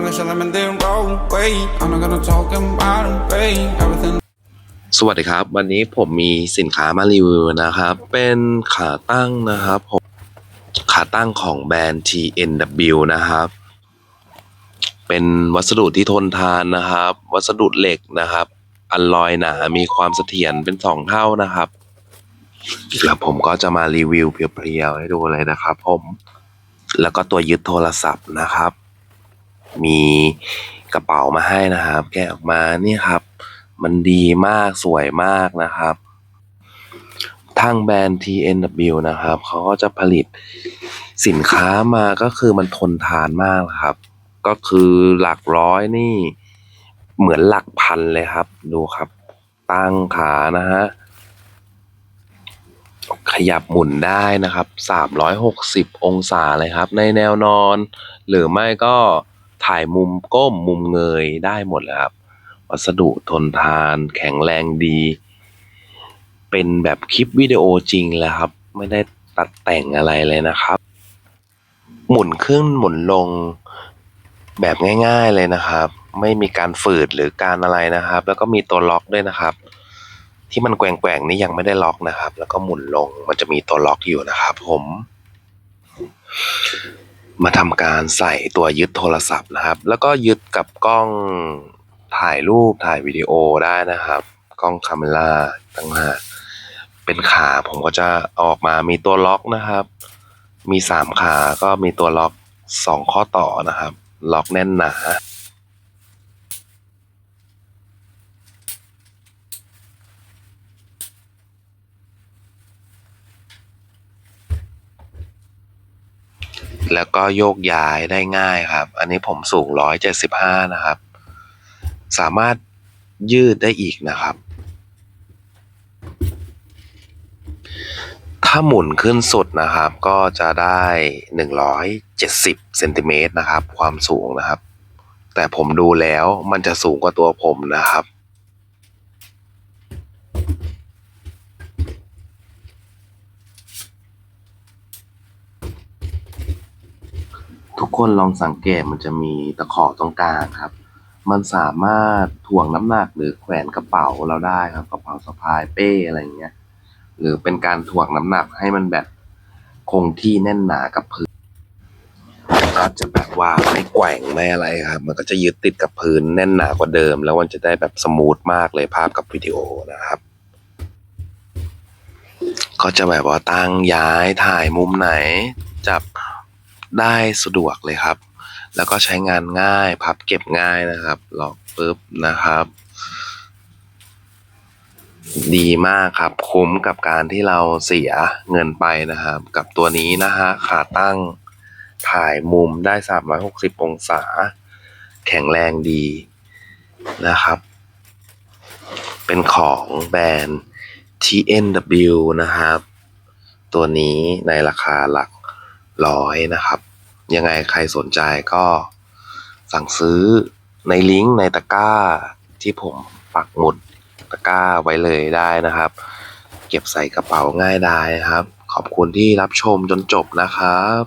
gonna chill and then roll away. I'm not gonna talk about it, babe. Everything สวัสดีครับ วันนี้ผมมีสินค้ามารีวิวนะครับ เป็นขาตั้งนะครับผมขาตั้งของแบรนด์ TNW นะครับ เป็นวัสดุที่ทนทานนะครับ วัสดุเหล็กนะครับ อัลลอยหนา มีความเสถียรเป็นสองเท่านะครับ แล้วผมก็จะมารีวิวเพียวๆให้ดูเลยนะครับ ผม แล้วก็ตัวยึดโทรศัพท์นะครับ มีกระเป๋ามาให้นะครับ แกะออกมานี่ครับ มันดีมากสวยมากนะครับ ทางแบรนด์ TNW นะครับ เขาก็จะผลิตสินค้ามาก็คือมันทนทานมากครับ ก็คือหลักร้อยนี่ เหมือนหลักพันเลยครับ ดูครับ ตั้งขานะฮะขยับหมุนได้นะครับ 360 องศาเลยครับ ในแนวนอน หรือไม่ก็ ถ่ายมุมก้มมุมเงยได้หมดเลยครับ วัสดุทนทานแข็งแรงดี เป็นแบบคลิปวิดีโอจริงเลยครับ ไม่ได้ตัดแต่งอะไรเลยนะครับ หมุนขึ้นหมุนลงแบบง่าย ๆเลยนะครับ ไม่มีการฝืดหรือการอะไรนะครับ แล้วก็มีตัวล็อกด้วยนะครับ ที่มันแกว่งๆนี่ยังไม่ได้ล็อกนะครับ แล้วก็หมุนลงมันจะมีตัวล็อกอยู่นะครับ ผม มาทำการใส่ตัวยึดโทรศัพท์นะครับ แล้วก็ยึดกับกล้องถ่ายรูปถ่ายวิดีโอได้นะครับ กล้องคาเมล่าต่างหากเป็นขาผมก็จะอออกมามีตัวล็อกนะครับ มีสามขาก็มีตัวล็อกสองข้อต่อนะครับ ล็อกแน่นหนา แล้วก็โยกย้ายได้ง่ายครับ อันนี้ผมสูงร้อยเจ็ดสิบห้านะครับ สามารถยืดได้อีกนะครับ ถ้าหมุนขึ้นสุดนะครับ ก็จะได้หนึ่งร้อยเจ็ดสิบเซนติเมตรนะครับ ความสูงนะครับ แต่ผมดูแล้วมันจะสูงกว่าตัวผมนะครับ ทุกคนลองสังเกตมันจะมีตะขอตรงกลางครับ มันสามารถถ่วงน้ำหนักหรือแขวนกระเป๋าเราได้ครับ กระเป๋าสะพายเป้อะไรอย่างเงี้ย หรือเป็นการถ่วงน้ำหนักให้มันแบบคงที่แน่นหนากับพื้นก็จะแบบว่าไม่แกว่งไม่อะไรครับ มันก็จะยึดติดกับพื้นแน่นหนากว่าเดิม แล้วมันจะได้แบบสมูทมากเลยภาพกับวิดีโอนะครับ ก็จะแบบว่าตั้งย้ายถ่ายมุมไหน จับ ได้สะดวกเลยครับ แล้วก็ใช้งานง่าย พับเก็บง่ายนะครับล็อกปุ๊บนะครับ ดีมากครับคุ้มกับการที่เราเสียเงินไปนะครับ กับตัวนี้นะฮะขาตั้งถ่ายมุมได้ 360 องศา แข็งแรงดีนะครับ เป็นของแบรนด์ TNW นะครับ ตัวนี้ในราคาหลัก ร้อยนะครับ ยังไงใครสนใจก็สั่งซื้อในลิงก์ในตะกร้าที่ผมปักหมุดตะกร้าไว้เลยได้นะครับ เก็บใส่กระเป๋าง่ายได้ครับ ขอบคุณที่รับชมจนจบนะครับ